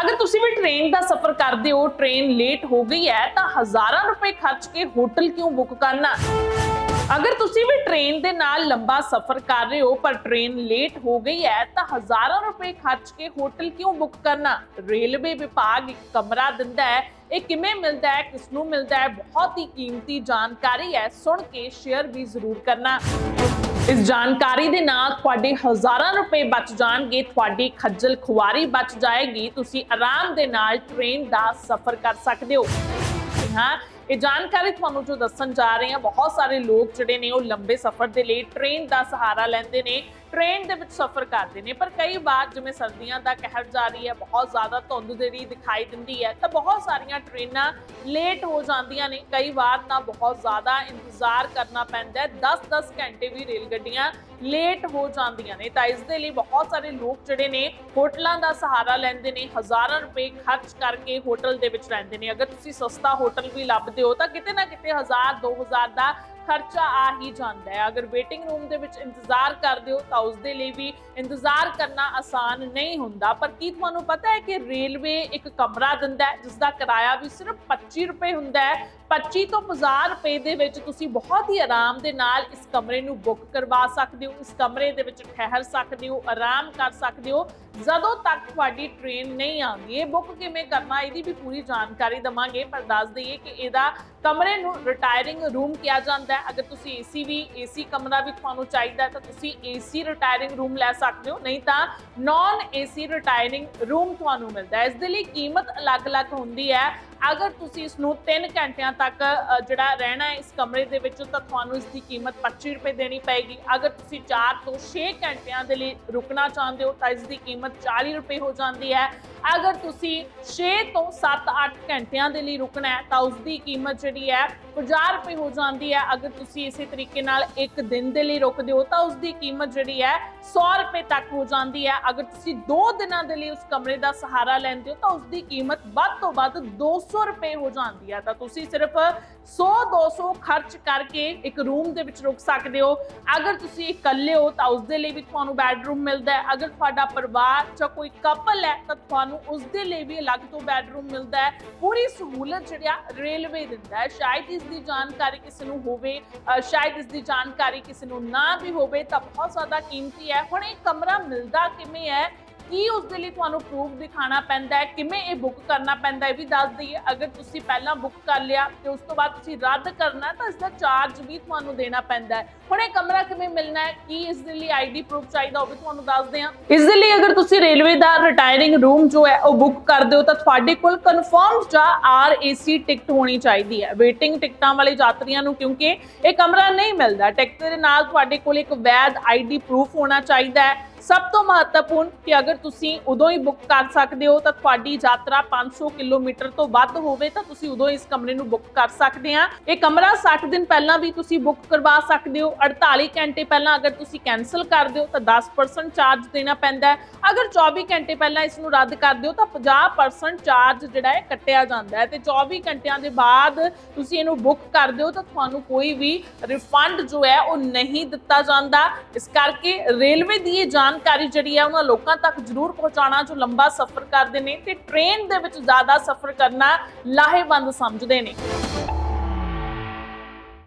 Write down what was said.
ਅਗਰ ਤੁਸੀਂ ਵੀ ਟ੍ਰੇਨ ਦਾ ਸਫ਼ਰ ਕਰਦੇ ਹੋ ਟ੍ਰੇਨ ਲੇਟ ਹੋ ਗਈ ਹੈ, ਤਾਂ ਹਜ਼ਾਰਾਂ ਰੁਪਏ ਖਰਚ ਕੇ ਹੋਟਲ ਕਿਉਂ ਬੁੱਕ ਕਰਨਾ? ਅਗਰ ਤੁਸੀਂ ਵੀ ਟ੍ਰੇਨ ਦੇ ਨਾਲ ਲੰਬਾ ਸਫ਼ਰ ਕਰ ਰਹੇ ਹੋ, ਪਰ ਟ੍ਰੇਨ ਲੇਟ ਹੋ ਗਈ ਹੈ, ਤਾਂ ਹਜ਼ਾਰਾਂ ਰੁਪਏ ਖਰਚ ਕੇ ਹੋਟਲ ਕਿਉਂ ਬੁੱਕ ਕਰਨਾ? ਰੇਲਵੇ ਵਿਭਾਗ ਇੱਕ ਕਮਰਾ ਦਿੰਦਾ ਹੈ। ਇਹ ਕਿਵੇਂ ਮਿਲਦਾ ਹੈ? ਕਿਸ ਨੂੰ ਮਿਲਦਾ ਹੈ? ਬਹੁਤ ਹੀ ਕੀਮਤੀ ਜਾਣਕਾਰੀ ਹੈ। ਸੁਣ ਕੇ ਸ਼ੇਅਰ ਵੀ ਜ਼ਰੂਰ ਕਰਨਾ। ਇਸ ਜਾਣਕਾਰੀ ਦੇ ਨਾਲ ਤੁਹਾਡੇ ਹਜ਼ਾਰਾਂ ਰੁਪਏ ਬਚ ਜਾਣਗੇ, ਤੁਹਾਡੀ ਖੱਜਲ ਖੁਆਰੀ ਬਚ ਜਾਏਗੀ, ਤੁਸੀਂ ਆਰਾਮ ਦੇ ਨਾਲ ਟ੍ਰੇਨ ਦਾ ਸਫ਼ਰ ਕਰ ਸਕਦੇ ਹੋ। ਹਾਂ, ਇਹ ਜਾਣਕਾਰੀ ਤੁਹਾਨੂੰ ਜੋ ਦੱਸਣ ਜਾ ਰਹੇ ਹਾਂ, ਬਹੁਤ ਸਾਰੇ ਲੋਕ ਜਿਹੜੇ ਨੇ ਉਹ ਲੰਬੇ ਸਫ਼ਰ ਦੇ ਲਈ ਟ੍ਰੇਨ ਦਾ ਸਹਾਰਾ ਲੈਂਦੇ ਨੇ। ਟ੍ਰੇਨ ਦੇ ਵਿੱਚ ਸਫ਼ਰ ਕਰਦੇ ਨੇ, ਪਰ ਕਈ ਵਾਰ ਜਿਵੇਂ ਸਰਦੀਆਂ ਦਾ ਕਹਿਰ ਜਾਰੀ ਹੈ, ਬਹੁਤ ਜ਼ਿਆਦਾ ਧੁੰਦ ਜਿਹੜੀ ਦਿਖਾਈ ਦਿੰਦੀ ਹੈ, ਤਾਂ ਬਹੁਤ ਸਾਰੀਆਂ ਟ੍ਰੇਨਾਂ ਲੇਟ ਹੋ ਜਾਂਦੀਆਂ ਨੇ। ਕਈ ਵਾਰ ਤਾਂ ਬਹੁਤ ਜ਼ਿਆਦਾ ਇੰਤਜ਼ਾਰ ਕਰਨਾ ਪੈਂਦਾ ਹੈ 10-10 ਘੰਟੇ ਵੀ ਰੇਲ ਗੱਡੀਆਂ ਲੇਟ ਹੋ ਜਾਂਦੀਆਂ ਨੇ। ਤਾਂ ਇਸ ਦੇ ਲਈ ਬਹੁਤ ਸਾਰੇ ਲੋਕ ਜਿਹੜੇ ਨੇ, ਹੋਟਲਾਂ ਦਾ ਸਹਾਰਾ ਲੈਂਦੇ ਨੇ, ਹਜ਼ਾਰਾਂ ਰੁਪਏ ਖਰਚ ਕਰਕੇ ਹੋਟਲ ਦੇ ਵਿੱਚ ਰਹਿੰਦੇ ਨੇ। ਅਗਰ ਤੁਸੀਂ ਸਸਤਾ ਹੋਟਲ ਵੀ ਲੱਭਦੇ ਹੋ, ਤਾਂ ਕਿਤੇ ਨਾ ਕਿਤੇ 1000 2000 ਦਾ ਖਰਚਾ ਆ ਹੀ ਜਾਂਦਾ ਹੈ। ਅਗਰ ਵੇਟਿੰਗ ਰੂਮ ਦੇ ਵਿੱਚ ਇੰਤਜ਼ਾਰ ਕਰਦੇ ਹੋ ਤਾਂ ਉਸ ਦੇ ਲਈ ਵੀ ਇੰਤਜ਼ਾਰ ਕਰਨਾ ਆਸਾਨ ਨਹੀਂ ਹੁੰਦਾ। ਪਰ ਕੀ ਤੁਹਾਨੂੰ ਪਤਾ ਹੈ ਕਿ ਰੇਲਵੇ ਇੱਕ ਕਮਰਾ ਦਿੰਦਾ ਹੈ ਜਿਸ ਦਾ ਕਿਰਾਇਆ ਵੀ ਸਿਰਫ 25 ਰੁਪਏ ਹੁੰਦਾ ਹੈ। 25 ਤੋਂ 50 ਰੁਪਏ ਦੇ ਵਿੱਚ ਤੁਸੀਂ ਬਹੁਤ ਹੀ ਆਰਾਮ ਦੇ ਨਾਲ ਇਸ ਕਮਰੇ ਨੂੰ ਬੁੱਕ ਕਰਵਾ ਸਕਦੇ ਹੋ, ਇਸ ਕਮਰੇ ਦੇ ਵਿੱਚ ਠਹਿਰ ਸਕਦੇ ਹੋ, ਆਰਾਮ ਕਰ ਸਕਦੇ ਹੋ। ਜਦੋਂ ਤੱਕ ਤੁਹਾਡੀ ਟ੍ਰੇਨ ਨਹੀਂ ਆਉਂਦੀ, ਇਹ ਬੁੱਕ ਕਿਵੇਂ ਕਰਨਾ, ਇਹਦੀ ਵੀ ਪੂਰੀ ਜਾਣਕਾਰੀ ਦਵਾਂਗੇ, ਪਰ ਦੱਸ ਦਈਏ ਕਿ ਇਹਦਾ ਕਮਰੇ ਨੂੰ ਰਿਟਾਇਰਿੰਗ ਰੂਮ ਕਿਹਾ ਜਾਂਦਾ ਹੈ। ਅਗਰ ਤੁਸੀਂ ਏਸੀ ਵੀ ਏਸੀ ਕਮਰਾ ਵੀ ਤੁਹਾਨੂੰ ਚਾਹੀਦਾ ਤਾਂ ਤੁਸੀਂ ਏਸੀ ਰਿਟਾਇਰਿੰਗ ਰੂਮ ਲੈ ਸਕਦੇ ਹੋ। ਨਹੀਂ ਤਾਂ ਨਾਨ ਏਸੀ ਰਿਟਾਇਰਿੰਗ ਰੂਮ ਤੁਹਾਨੂੰ ਮਿਲਦਾ ਹੈ। ਇਸ ਦੇ ਲਈ ਕੀਮਤ ਅਲੱਗ-ਅਲੱਗ ਹੁੰਦੀ ਹੈ। ਅਗਰ ਤੁਸੀਂ ਇਸ ਨੂੰ 3 ਘੰਟਿਆਂ ਤੱਕ ਜਿਹੜਾ ਰਹਿਣਾ ਹੈ ਇਸ ਕਮਰੇ ਦੇ ਵਿੱਚ, ਤਾਂ ਤੁਹਾਨੂੰ ਇਸ ਦੀ ਕੀਮਤ 25 ਰੁਪਏ ਦੇਣੀ ਪਏਗੀ। ਅਗਰ ਤੁਸੀਂ 4 ਤੋਂ 6 ਘੰਟਿਆਂ ਦੇ ਲਈ ਰੁਕਣਾ ਚਾਹੁੰਦੇ ਹੋ, ਤਾਂ ਇਸ ਦੀ ਕੀਮਤ 40 ਰੁਪਏ ਹੋ ਜਾਂਦੀ ਹੈ। ਅਗਰ ਤੁਸੀਂ 6 ਤੋਂ 7-8 ਘੰਟਿਆਂ ਦੇ ਲਈ ਰੁਕਣਾ ਹੈ, ਤਾਂ ਉਸ ਦੀ ਕੀਮਤ ਜਿਹੜੀ ਹੈ 50 ਰੁਪਏ ਹੋ ਜਾਂਦੀ ਹੈ। ਅਗਰ ਤੁਸੀਂ ਇਸੇ ਤਰੀਕੇ ਨਾਲ ਇੱਕ ਦਿਨ ਦੇ ਲਈ ਰੁਕਦੇ ਹੋ, ਤਾਂ ਉਸ ਦੀ ਕੀਮਤ ਜਿਹੜੀ ਹੈ 100 ਰੁਪਏ ਤੱਕ ਹੋ ਜਾਂਦੀ ਹੈ। ਅਗਰ ਤੁਸੀਂ 2 ਦਿਨਾਂ ਦੇ ਲਈ ਉਸ ਕਮਰੇ ਦਾ ਸਹਾਰਾ ਲੈਂਦੇ ਹੋ, ਤਾਂ ਉਸ ਦੀ ਕੀਮਤ ਵੱਧ ਤੋਂ ਵੱਧ 200 ਰੁਪਏ ਹੋ ਜਾਂਦੀ ਹੈ ਤਾਂ ਤੁਸੀਂ ਸਿਰਫ 100 200 ਖਰਚ ਕਰਕੇ ਇੱਕ ਰੂਮ ਦੇ ਵਿੱਚ ਰੁਕ ਸਕਦੇ ਹੋ। ਅਗਰ ਤੁਸੀਂ ਇਕੱਲੇ ਹੋ, ਤਾਂ ਉਸ ਦੇ ਲਈ ਵੀ ਤੁਹਾਨੂੰ ਬੈੱਡਰੂਮ ਮਿਲਦਾ ਹੈ। ਅਗਰ ਤੁਹਾਡਾ ਪਰਿਵਾਰ ਜਾਂ ਕੋਈ ਕਪਲ ਹੈ, ਤਾਂ ਤੁਹਾਨੂੰ ਉਸ ਦੇ ਲਈ ਵੀ ਅਲੱਗ ਤੋਂ ਬੈੱਡਰੂਮ ਮਿਲਦਾ ਹੈ। ਪੂਰੀ ਸਹੂਲਤ ਜਿਹੜੀ ਆ ਰੇਲਵੇ ਦਿੰਦਾ ਹੈ। ਸ਼ਾਇਦ ਇਸ ਦੀ ਜਾਣਕਾਰੀ ਕਿਸੇ ਨੂੰ ਹੋਵੇ ਸ਼ਾਇਦ ਇਸ ਦੀ ਜਾਣਕਾਰੀ ਕਿਸੇ ਨੂੰ ਨਾ ਵੀ ਹੋਵੇ, ਤਾਂ ਬਹੁਤ ਜ਼ਿਆਦਾ ਕੀਮਤੀ ਹੈ। ਹੁਣ ਇਹ ਕਮਰਾ ਮਿਲਦਾ ਕਿਵੇਂ ਹੈ? ਕੀ ਉਸ ਦੇ ਲਈ ਤੁਹਾਨੂੰ ਪ੍ਰੂਫ ਦਿਖਾਣਾ ਪੈਂਦਾ ਹੈ? ਕਿਵੇਂ ਇਹ ਬੁੱਕ ਕਰਨਾ ਪੈਂਦਾ ਇਹ ਵੀ ਦੱਸ ਦਈਏ, ਅਗਰ ਤੁਸੀਂ ਪਹਿਲਾਂ ਬੁੱਕ ਕਰ ਲਿਆ ਤੇ ਉਸ ਤੋਂ ਬਾਅਦ ਤੁਸੀਂ ਰੱਦ ਕਰਨਾ, ਤਾਂ ਇਸ ਦਾ ਚਾਰਜ ਵੀ ਤੁਹਾਨੂੰ ਦੇਣਾ ਪੈਂਦਾ ਹੈ। ਹੁਣ ਇਹ ਕਮਰਾ ਕਿਵੇਂ ਮਿਲਣਾ ਹੈ? ਕੀ ਇਸ ਦੇ ਲਈ ਆਈਡੀ ਪ੍ਰੂਫ ਚਾਹੀਦਾ, ਉਹ ਵੀ ਤੁਹਾਨੂੰ ਦੱਸਦੇ ਹਾਂ ਇਸ ਦੇ ਲਈ ਅਗਰ ਤੁਸੀਂ ਰੇਲਵੇ ਦਾ ਰਿਟਾਇਰਿੰਗ ਰੂਮ ਜੋ ਹੈ, ਉਹ ਬੁੱਕ ਕਰਦੇ ਹੋ ਤਾਂ ਤੁਹਾਡੇ ਕੋਲ ਕਨਫਰਮਡ ਜਾਂ ਆਰਏਸੀ ਟਿਕਟ ਹੋਣੀ ਚਾਹੀਦੀ ਹੈ। ਵੇਟਿੰਗ ਟਿਕਟਾਂ ਵਾਲੇ ਯਾਤਰੀਆਂ ਨੂੰ, ਕਿਉਂਕਿ ਇਹ ਕਮਰਾ ਨਹੀਂ ਮਿਲਦਾ। ਟਿਕਟ ਦੇ ਨਾਲ ਤੁਹਾਡੇ ਕੋਲ ਇੱਕ ਵੈਧ ਆਈਡੀ ਪ੍ਰੂਫ ਹੋਣਾ ਚਾਹੀਦਾ ਹੈ। ਸਭ ਤੋਂ ਮਹੱਤਵਪੂਰਨ ਕਿ ਅਗਰ ਤੁਸੀਂ ਉਦੋਂ ਹੀ ਬੁੱਕ ਕਰ ਸਕਦੇ ਹੋ ਤਾਂ ਤੁਹਾਡੀ ਯਾਤਰਾ 500 ਕਿਲੋਮੀਟਰ ਤੋਂ ਵੱਧ ਹੋਵੇ ਤਾਂ ਤੁਸੀਂ ਉਦੋਂ ਇਸ ਕਮਰੇ ਨੂੰ ਬੁੱਕ ਕਰ ਸਕਦੇ ਆ। ਇਹ ਕਮਰਾ 60 ਦਿਨ ਪਹਿਲਾਂ ਵੀ ਤੁਸੀਂ ਬੁੱਕ ਕਰਵਾ ਸਕਦੇ ਹੋ। 48 ਘੰਟੇ ਪਹਿਲਾਂ ਅਗਰ ਤੁਸੀਂ ਕੈਨਸਲ ਕਰਦੇ ਹੋ ਤਾਂ 10% ਚਾਰਜ ਦੇਣਾ ਪੈਂਦਾ ਹੈ। ਅਗਰ 24 ਘੰਟੇ ਪਹਿਲਾਂ ਇਸ ਨੂੰ ਰੱਦ ਕਰਦੇ ਹੋ ਤਾਂ 50% ਚਾਰਜ ਜਿਹੜਾ ਹੈ ਕੱਟਿਆ ਜਾਂਦਾ ਹੈ ਤੇ 24 ਘੰਟਿਆਂ ਦੇ ਬਾਅਦ ਤੁਸੀਂ ਇਹਨੂੰ ਬੁੱਕ ਕਰਦੇ ਹੋ ਤਾਂ ਤੁਹਾਨੂੰ ਕੋਈ ਵੀ ਰਿਫੰਡ ਜੋ ਹੈ ਉਹ ਨਹੀਂ ਦਿੱਤਾ ਜਾਂਦਾ। ਇਸ ਕਰਕੇ ਰੇਲਵੇ ਦੀ ਇਹ ਜਾਣਕਾਰੀ ਜਿਹੜੀ ਹੈ ਉਹਨਾਂ ਲੋਕਾਂ ਤੱਕ ਜ਼ਰੂਰ ਪਹੁੰਚਾਉਣਾ, ਜੋ ਲੰਬਾ ਸਫ਼ਰ ਕਰਦੇ ਨੇ ਤੇ ਟ੍ਰੇਨ ਦੇ ਵਿੱਚ ਜ਼ਿਆਦਾ ਸਫ਼ਰ ਕਰਨਾ ਲਾਹੇਵੰਦ ਸਮਝਦੇ ਨੇ।